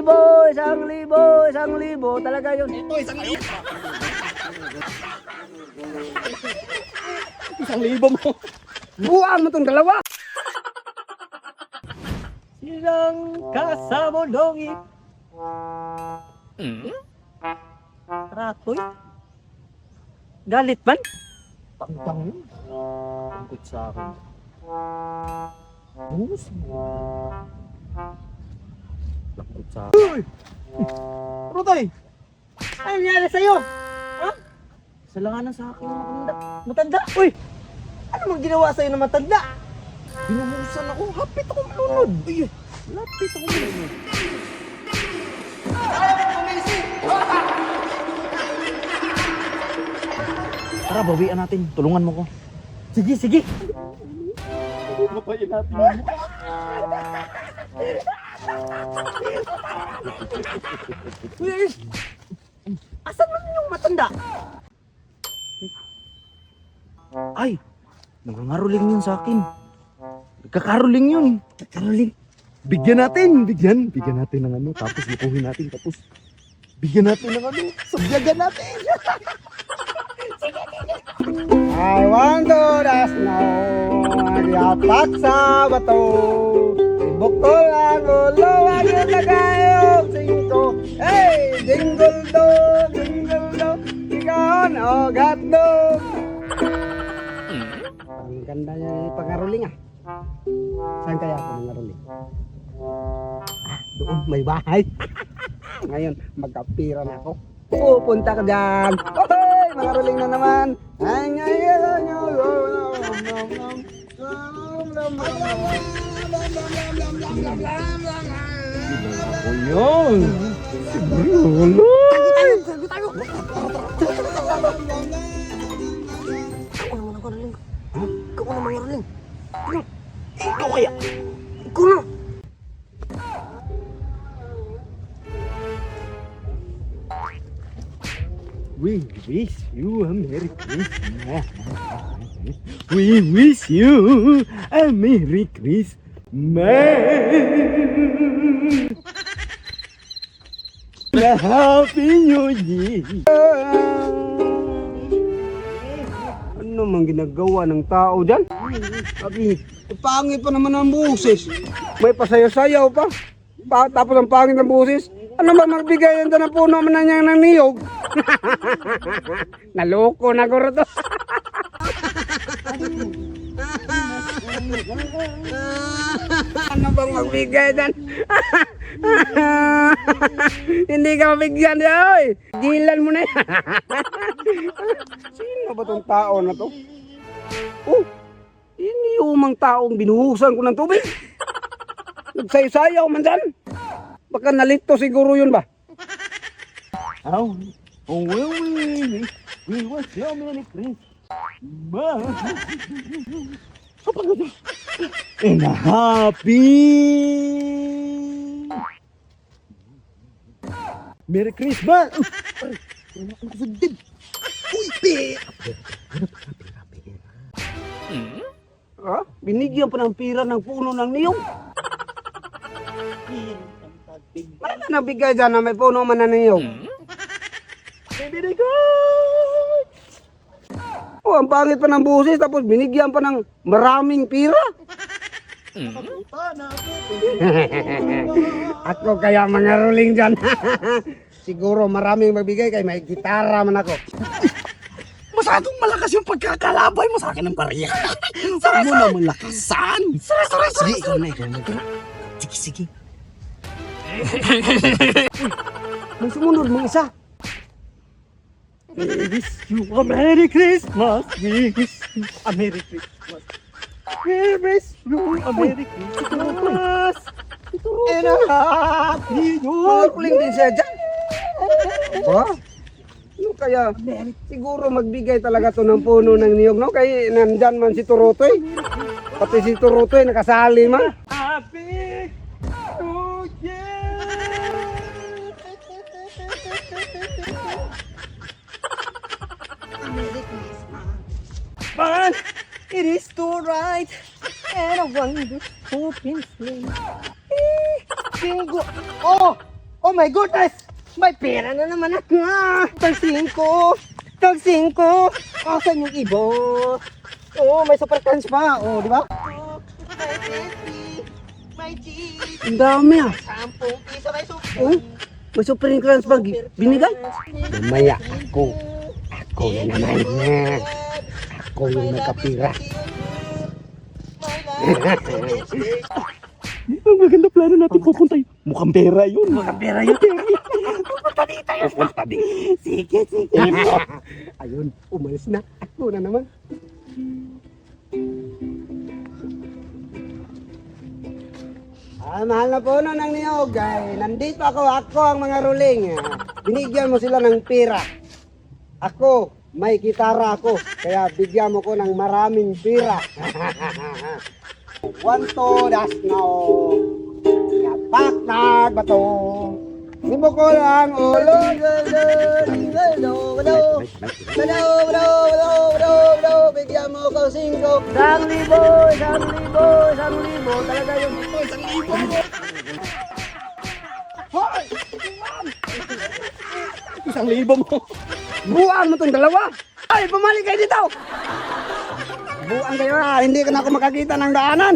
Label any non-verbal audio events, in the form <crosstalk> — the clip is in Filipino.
libo, isang libo, isang libo. Talaga yun. Ito, isang libo. <laughs> Isang libo mo. Buwan mo tong dalawa. Silang kasamolongit. Ratoy? Galit man? Tangtang. Tungkot sa akin. Bus. Tungkot sa. Uy! Rotoy! Ano nangyari sa'yo? Salanganan sa akin ng matanda. Matanda? Uy! Ano mang ginawa sa'yo na matanda? Binumusan ako. Hapit ako malunod. Ay, lapit ako malunod. Tara, bawian natin. Tulungan mo ko. Sige, sige. Babayin natin. <laughs> Asan man yung matanda? Ay! Nangangaruling yun sa akin. Nagkakaruling yun. Nagkakaruling. Bigyan natin. Bigyan. Bigyan natin ng ano. Tapos lukuhin natin. Tapos bigyan natin ng ano. Sabyagan natin. I want to the snow, nagyapak sa bato. Tibok ko lang ulo, wag yung nagayog singko. Hey, jingle dog, jingle dog, ikaw no gatdog. Ang ganda niya yung pangaruling ah. Saan kaya ako mangaruling? Ah, doon may bahay. <laughs> Ngayon, magkapira na ako. Pupunta ka dyan. Okay, mangaruling na naman. Ay, ngayon nyo. Ako yun. Siguro. Ikaw na mangaruling. Ikaw kaya. Ikaw na. We wish you a Merry Christmas. We wish you a Merry Christmas. A Happy New Year. Ano mang ginagawa ng tao dyan? Sabi, pangit pa naman ang busis. May pasayaw-sayaw pa. pa. Tapos ang pangit ng busis. Ano ba magbigay yan ng puno man na niya ng niyog? <laughs> Naloko na ko to. Ano bang magbigay dyan? Hindi ka mabigyan niya, oy. Gilan mo na yan. Sino ba tong tao na to? Oh, iniumang taong binuhusan ko ng tubig. Nagsayaw man dyan. Baka nalito siguro yun ba? Oh, oh, we we we wish you a Merry Christmas. And happy Merry Christmas! Ano ako nakasagdib? Uy, pe! Ha? Binigyan pa ng pira ng puno ng niyong. Ano na nabigay dyan na may puno man na niyong? Baby God! Oh, ang pangit pa ng busis tapos binigyan pa ng maraming pira. <laughs> ako kaya mga ruling dyan. <laughs> Siguro maraming magbigay kay may gitara man ako. <laughs> Masyadong malakas yung pagkakalabay mo sa akin ng pareha. Saan mo naman lakasan? Sorry, sorry, sorry. Sige, ikaw na, ikaw na. Sige, sige. May sumunod mong isa. We wish you a Merry Christmas. We wish you a Merry Christmas. We wish you a Merry Christmas. And a Happy New Makuling din siya dyan. Ba? Ano kaya? Siguro magbigay talaga to ng puno ng niyog, no? Kaya nandyan man si Turutoy. Pati si Turutoy nakasali man. But it is too right and I who can play. Eh, Bingo! Oh! Oh my goodness! May pera na naman ako! Ah! Tag 5! Tag 5! Asan yung iba? Oo, may super crunch pa. Oo, di ba? Ang dami ah. 10 piso may super. Oh, may super crunch pa gi- binigay. Mamaya ako. Ako na naman Ako yung nagkapira. Ang maganda plano natin pupunta yun. Mukhang pera yun. Mukhang pera yun. <laughs> Pupunta dito yun. Pupunta din. Sige, sige. Ayun, <laughs> umalis na. Ako na naman. Ah, mahal na po no ng niyog. Ay, nandito ako, ako ang mga ruling. Binigyan mo sila ng pira. Ako, may gitara ako. Kaya bigyan mo ko ng maraming pira. <laughs> One, two, that's now. Yapak na bato. Hindi mo ko lang ulo. Bado, bado. Bigyan mo ko singko. Isang libo, isang libo, isang libo. Talaga yung ito, isang libo. Hoy! Isang libo mo. Buang mo tong dalawa. Ay, bumalik kayo dito. Buang kayo na. Hindi ka na ako makakita ng daanan.